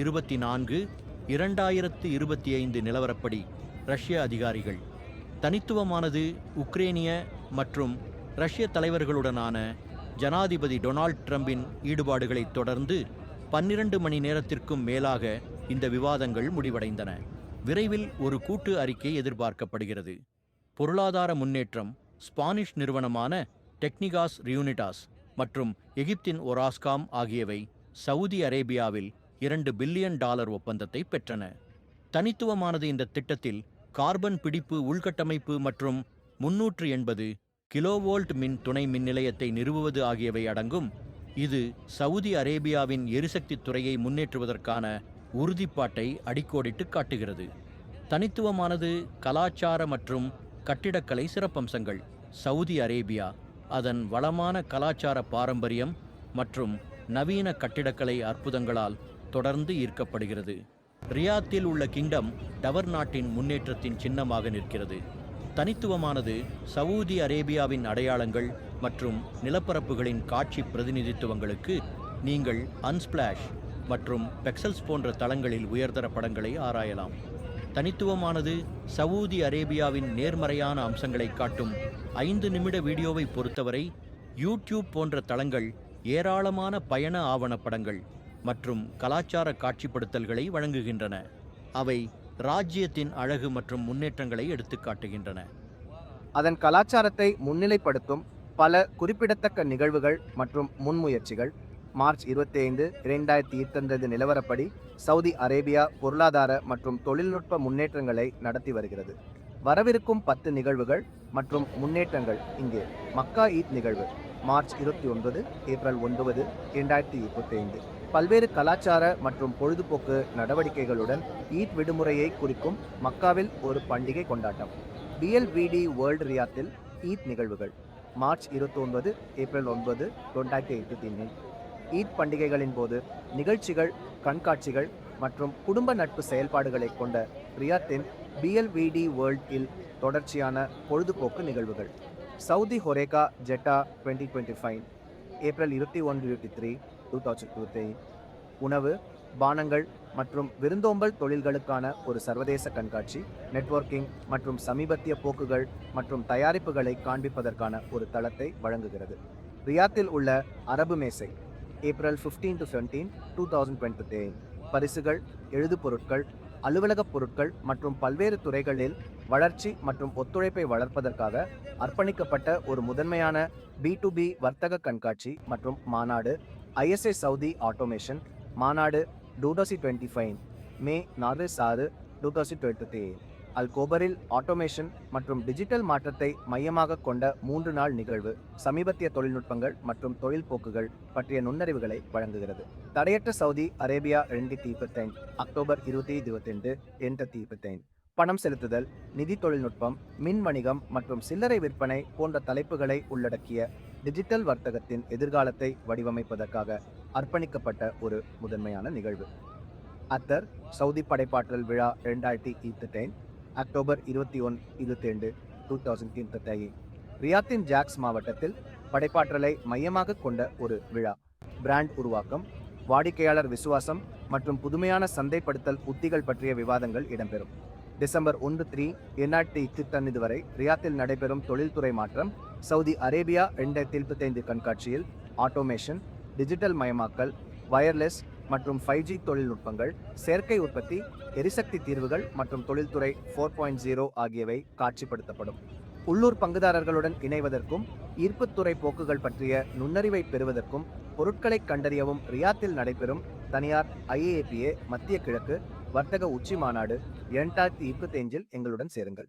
இருபத்தி நான்கு இரண்டாயிரத்து இருபத்தி ஐந்து நிலவரப்படி ரஷ்ய அதிகாரிகள். தனித்துவமானது உக்ரேனிய மற்றும் ரஷ்ய தலைவர்களுடனான ஜனாதிபதி டொனால்ட் ட்ரம்பின் ஈடுபாடுகளைத் தொடர்ந்து பன்னிரண்டு மணி நேரத்திற்கும் மேலாக இந்த விவாதங்கள் முடிவடைந்தன. விரைவில் ஒரு கூட்டு அறிக்கை எதிர்பார்க்கப்படுகிறது. பொருளாதார முன்னேற்றம் ஸ்பானிஷ் நிறுவனமான டெக்னிகாஸ் ரியூனிடாஸ் மற்றும் எகிப்தின் ஒராஸ்காம் ஆகியவை சவுதி அரேபியாவில் இரண்டு பில்லியன் டாலர் ஒப்பந்தத்தை பெற்றன. தனித்துவமானது இந்த திட்டத்தில் கார்பன் பிடிப்பு உள்கட்டமைப்பு மற்றும் முன்னூற்று எண்பது கிலோவோல்ட் மின் துணை மின் நிலையத்தை நிறுவுவது ஆகியவை அடங்கும். இது சவுதி அரேபியாவின் எரிசக்தி துறையை முன்னேற்றுவதற்கான உறுதிப்பாட்டை அடிக்கோடிட்டு காட்டுகிறது. தனித்துவமானது கலாச்சார மற்றும் கட்டிடக்கலை சிறப்பம்சங்கள். சவுதி அரேபியா அதன் வளமான கலாச்சார பாரம்பரியம் மற்றும் நவீன கட்டிடக்கலை அற்புதங்களால் தொடர்ந்து ஈர்க்கப்படுகிறது. ரியாத்தில் உள்ள கிங்டம் டவர் நாட்டின் முன்னேற்றத்தின் சின்னமாக நிற்கிறது. தனித்துவமானது சவூதி அரேபியாவின் அடையாளங்கள் மற்றும் நிலப்பரப்புகளின் காட்சி பிரதிநிதித்துவங்களுக்கு நீங்கள் அன்ஸ்பிளாஷ் மற்றும் பெக்சல்ஸ் போன்ற தளங்களில் உயர்தர படங்களை ஆராயலாம். தனித்துவமானது சவூதி அரேபியாவின் நேர்மறையான அம்சங்களை காட்டும் ஐந்து நிமிட வீடியோவை பொறுத்தவரை யூடியூப் போன்ற தளங்கள் ஏராளமான பயண ஆவணப்படங்கள் மற்றும் கலாச்சார காட்சிப்படுத்தல்களை வழங்குகின்றன. அவை ராஜ்யத்தின் அழகு மற்றும் முன்னேற்றங்களை எடுத்துக்காட்டுகின்றன அதன் கலாச்சாரத்தை முன்னிலைப்படுத்தும் பல குறிப்பிடத்தக்க நிகழ்வுகள் மற்றும் முன்முயற்சிகள் மார்ச் இருபத்தி ஐந்து இரண்டாயிரத்தி இருபத்தொன்பது நிலவரப்படி சவுதி அரேபியா பொருளாதார மற்றும் தொழில்நுட்ப முன்னேற்றங்களை நடத்தி வருகிறது. வரவிருக்கும் பத்து நிகழ்வுகள் மற்றும் முன்னேற்றங்கள் இங்கே. மக்கா ஈத் நிகழ்வு மார்ச் இருபத்தி ஒன்பது ஏப்ரல் ஒன்பது இரண்டாயிரத்தி இருபத்தி ஐந்து பல்வேறு கலாச்சார மற்றும் பொழுதுபோக்கு நடவடிக்கைகளுடன் ஈத் விடுமுறையை குறிக்கும் மக்காவில் ஒரு பண்டிகை கொண்டாட்டம். பிஎல்விடி வேர்ல்டு ரியாத்தில் ஈத் நிகழ்வுகள். மார்ச் இருபத்தொன்பது ஏப்ரல் ஒன்பது ரெண்டாயிரத்தி இருபத்தி மூணு ஈத் பண்டிகைகளின் போது நிகழ்ச்சிகள் கண்காட்சிகள் மற்றும் குடும்ப நட்பு செயல்பாடுகளை கொண்ட ரியாத்தின் பிஎல்விடி வேர்ல்ட் இல் தொடர்ச்சியான பொழுதுபோக்கு நிகழ்வுகள். Saudi Horeca Jeddah twenty twenty five April இருபத்தி ஒன்று இருபத்தி த்ரீ. டூ தௌசண்ட் இருபத்தி உணவு பானங்கள் மற்றும் விருந்தோம்பல் தொழில்களுக்கான ஒரு சர்வதேச கண்காட்சி நெட்வொர்க்கிங் மற்றும் சமீபத்திய போக்குகள் மற்றும் தயாரிப்புகளை காண்பிப்பதற்கான ஒரு தளத்தை வழங்குகிறது. ரியாத்தில் உள்ள அரபு மேசை April fifteen to seventeen two thousand twenty பரிசுகள் எழுது பொருட்கள் அலுவலகப் பொருட்கள் மற்றும் பல்வேறு துறைகளில் வளர்ச்சி மற்றும் ஒத்துழைப்பை வளர்ப்பதற்காக அர்ப்பணிக்கப்பட்ட ஒரு முதன்மையான பி டு பி வர்த்தக கண்காட்சி மற்றும் மாநாடு ஐஎஸ்ஏ சவுதி ஆட்டோமேஷன் மாநாடு டூடோசி டுவெண்ட்டி ஃபைவ் மே நாலு சாறு டூ தௌசண்ட் டுவெண்ட்டி த்ரீ அல்கோபரில் ஆட்டோமேஷன் மற்றும் டிஜிட்டல் மாற்றத்தை மையமாக கொண்ட மூன்று நாள் நிகழ்வு சமீபத்திய தொழில்நுட்பங்கள் மற்றும் தொழில் போக்குகள் பற்றிய நுண்ணறிவுகளை வழங்குகிறது. தடையற்ற சவுதி அரேபியா ரெண்டாயிரத்தி இருபத்தைந்து அக்டோபர் இருபத்தி இருபத்தைந்து எண்பத்தி இருபத்தைந்து பணம் செலுத்துதல் நிதி தொழில்நுட்பம் மின் வணிகம் மற்றும் சில்லறை விற்பனை போன்ற தலைப்புகளை உள்ளடக்கிய டிஜிட்டல் வர்த்தகத்தின் எதிர்காலத்தை வடிவமைப்பதற்காக அர்ப்பணிக்கப்பட்ட ஒரு முதன்மையான நிகழ்வு. அத்தர் சவுதி படைப்பாற்றல் விழா ரெண்டாயிரத்தி இருபத்தைந்து அக்டோபர் இருபத்தி ஒன் இருபத்தி ரெண்டு டூ தௌசண்ட் இருபத்தி ரியாத்தின் ஜாக்ஸ் மாவட்டத்தில் படைப்பாற்றலை மையமாக கொண்ட ஒரு விழா. பிராண்ட் உருவாக்கம் வாடிக்கையாளர் விசுவாசம் மற்றும் புதுமையான சந்தைப்படுத்தல் உத்திகள் பற்றிய விவாதங்கள் இடம்பெறும். டிசம்பர் ஒன்று த்ரீ இரண்டாயிரத்தி இருபத்தொன்னு வரை ரியாத்தில் நடைபெறும் தொழில்துறை மாற்றம் சவுதி அரேபியா ரெண்டாயிரத்தி இருபத்தைந்து கண்காட்சியில் ஆட்டோமேஷன் டிஜிட்டல் மயமாக்கல் வயர்லெஸ் மற்றும் ஃபைவ் ஜி தொழில்நுட்பங்கள் செயற்கை உற்பத்தி எரிசக்தி தீர்வுகள் மற்றும் தொழில்துறை ஃபோர் பாயிண்ட் ஜீரோ ஆகியவை காட்சிப்படுத்தப்படும். உள்ளூர் பங்குதாரர்களுடன் இணைவதற்கும் ஈர்ப்புத்துறை போக்குகள் பற்றிய நுண்ணறிவை பெறுவதற்கும் பொருட்களை கண்டறியவும் ரியாத்தில் நடைபெறும் தனியார் ஐஏஏபிஏ மத்திய கிழக்கு வர்த்தக உச்சி மாநாடு இரண்டாயிரத்தி இருபத்தி எங்களுடன் சேருங்கள்.